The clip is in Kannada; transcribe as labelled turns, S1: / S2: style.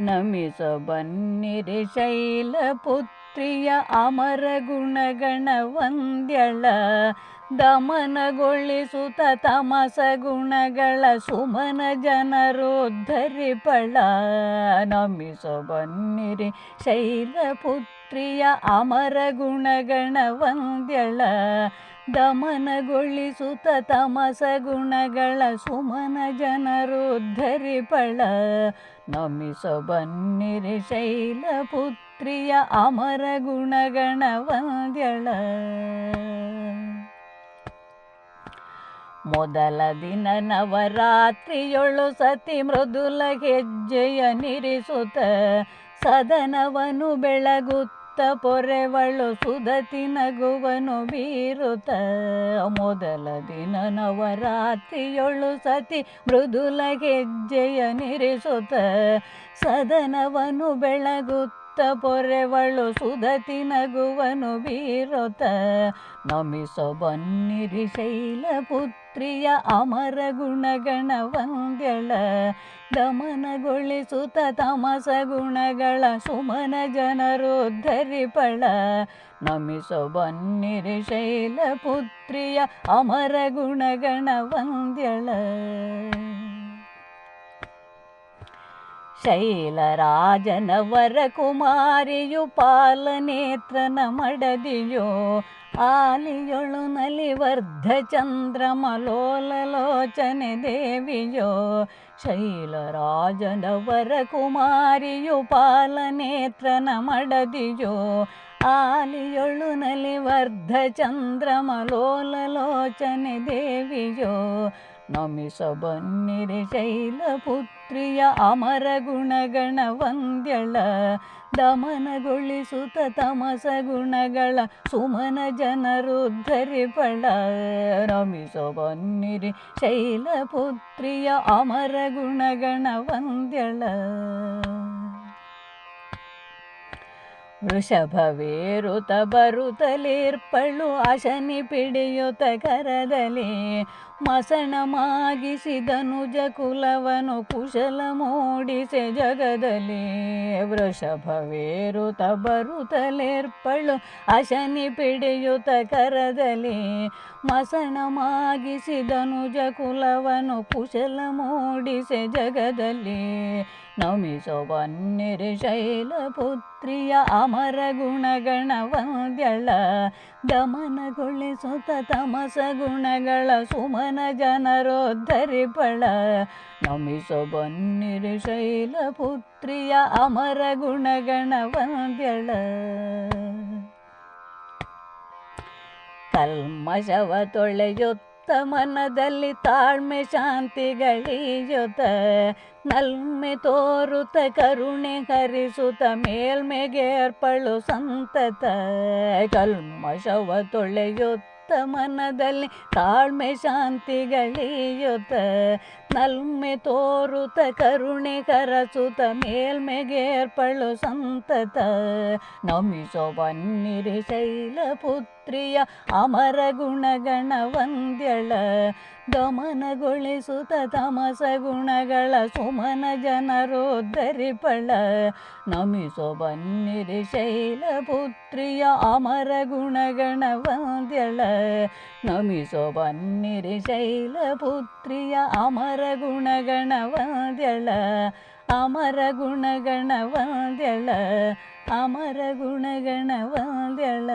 S1: ನಮಿಸ ಬನ್ನಿರಿ ಶೈಲಪುತ್ರಿಯ ಅಮರ ಗುಣಗಣ ವಂದ್ಯಳ ದಮನಗೊಳಿಸುತ್ತ ತಮಸ ಗುಣಗಳ ಸುಮನ ಜನರೋದ್ಧರಿಪಳ. ನಮಿಸ ಬನ್ನಿರಿ ಶೈಲಪುತ್ರಿಯ ಅಮರ ಗುಣಗಣ ವಂದ್ಯಳ ದಮನಗೊಳಿಸುತ್ತ ತಮಸ ಗುಣಗಳ ಸುಮನ ಜನರುದ್ಧರಿಪಳ ನಮಿಸಬನ್ನಿರಿ ಶೈಲಪುತ್ರಿಯ ಅಮರ ಗುಣಗಣ ಮೊದಲ ದಿನ ನವರಾತ್ರಿಯೊಳು ಸತಿ ಮೃದುಲ ಹೆಜ್ಜೆಯ ನಿರಿಸುತ್ತ ಸದನವನು ಬೆಳಗುತ್ತ ಪೊರೆವಳು ಸುದತಿ ನಗುವನು ಬೀರುತ್ತ. ಮೊದಲ ದಿನ ನವರಾತ್ರಿಯೊಳು ಸತಿ ಮೃದುಲ ಗೆಜ್ಜೆಯ ನಿರಿಸುತ್ತ ಸದನವನು ಬೆಳಗುತ್ತ ಪೊರೆವಳು ಸುದತಿ ನಗುವನು ಬೀರುತ್ತ. ನಮಿಸೊ ಬನ್ನಿರಿ ಶೈಲಪುತ್ರಿಯ ಅಮರ ಗುಣಗಣ ವಂದ್ಯಳ ದಮನಗೊಳಿಸುತ್ತ ತಮಸ ಗುಣಗಳ ಸುಮನ ಜನರೋದ್ಧರಿಪಳ ನಮಿಸೋ ಬನ್ನಿರಿ ಶೈಲಪುತ್ರಿಯ ಅಮರ ಗುಣಗಣ ವಂದ್ಯಳ ಶೈಲರಾಜನ ವರ ಕುಮಾರಿಯು ಪಾಲನೇತ್ರನ ಮಡದಿಯೋ ಆಲಿಯೊಳು ನಲಿವರ್ಧ ಚಂದ್ರಮಲೋಲಲೋಚನೆ ದೇವಿಯೋ ಶೈಲರಾಜನ ವರ ಕುಮಾರಿಯು ಪಾಲನೇತ್ರನ ಮಡದಿಯೋ ಆಲಿಯೊಳು ನಲಿವರ್ಧ ಚಂದ್ರಮಲೋಲಲೋಚನೆ ದೇವಿಯೋ ನಮಿಸ ಬನ್ನಿರಿ ಶೈಲಪುತ್ರಿಯ ಅಮರ ಗುಣಗಣ ವಂದ್ಯಳ ದಮನಗೊಳಿಸುತ್ತ ತಮಸ ಗುಣಗಳ ಸುಮನ ಜನರುದ್ಧರಿಪಳ. ನಮಿಸ ಬನ್ನಿರಿ ಶೈಲಪುತ್ರಿಯ ಅಮರ ಗುಣಗಣ ವಂದ್ಯಳ ವೃಷಭವೇರುತ ಬರುತ್ತಲೇರ್ಪಳು ಅಶನಿ ಪಿಡಿಯುತ ಕರದಲ್ಲಿ ಮಸಣ ಮಾಗಿಸಿದನುಜ ಕುಲವನು ಕುಶಲ ಮೂಡಿಸೆ ಜಗದಲ್ಲಿ. ವೃಷಭವೇರುತ ಬರುತ್ತಲಿರ್ಪಳು ಅಶನಿ ಪಿಡಿಯುತ ಕರದಲ್ಲಿ. ಮಸಣ ಮಾಗಿಸಿದನುಜ ಕುಲವನು ಕುಶಲ ಮೂಡಿಸೆ ಜಗದಲ್ಲಿ. ನಮಿಸೋ ಬನ್ನಿರಿ ಶೈಲಪುತ್ರಿಯ ಅಮರ ಗುಣಗಣ ವಂದ್ಯಳ ದಮನಗೊಳಿಸುತ್ತ ತಮಸ ಗುಣಗಳ ಸುಮನ ಜನರೋದ್ಧರಿಪಳ ನಮಿಸೋ ಬನ್ನಿರಿ ಶೈಲಪುತ್ರಿಯ ಅಮರ ಗುಣಗಣವಂದ್ಯಳ ಕಲ್ಮಶವ ತೊಳೆಯುತ್ತ ಮನದಲ್ಲಿ ತಾಳ್ಮೆ ಶಾಂತಿಗಳಿಯುತ್ತ ನಲ್ಮೆ ತೋರುತ್ತ ಕರುಣೆ ಹರಿಸುತ್ತ ಮೇಲ್ಮೆಗೇರ್ಪಳು ಸಂತತ. ಕಲ್ಮಶವ ತೊಳೆಯುತ್ತ ಮನದಲ್ಲಿ ತಾಳ್ಮೆ ಶಾಂತಿಗಳಿಯುತ್ತ. ನಲ್ಮೆ ತೋರುತ ಕರುಣೆ ಕರಸುತ ಮೇಲ್ಮೆಗೇರ್ಪಳು ಸಂತತ. ನಮಿಸೋ ಬನ್ನಿರಿ ಶೈಲಪುತ್ರಿಯ ಅಮರ ಗುಣಗಣ ವಂದ್ಯಳ. ದಮನಗೊಳಿಸುತ ತಮಸ ಗುಣಗಳ ಸುಮನ ಜನರೋದ್ಧರಿಪಳ ನಮಿಸೋ ಬನ್ನಿರಿ ಶೈಲಪುತ್ರಿಯ ಅಮರ ಗುಣಗಣ ವಂದ್ಯಳ. ನಮಿಸೋ ಬನ್ನಿರಿ ಶೈಲಪುತ್ರಿಯ ಅಮರ ಗುಣಗಣ ವಂದ್ಯಳ ಅಮರ ಗುಣಗಣ ವಂದ್ಯಳ ಅಮರ ಗುಣಗಣ ವಂದ್ಯಳ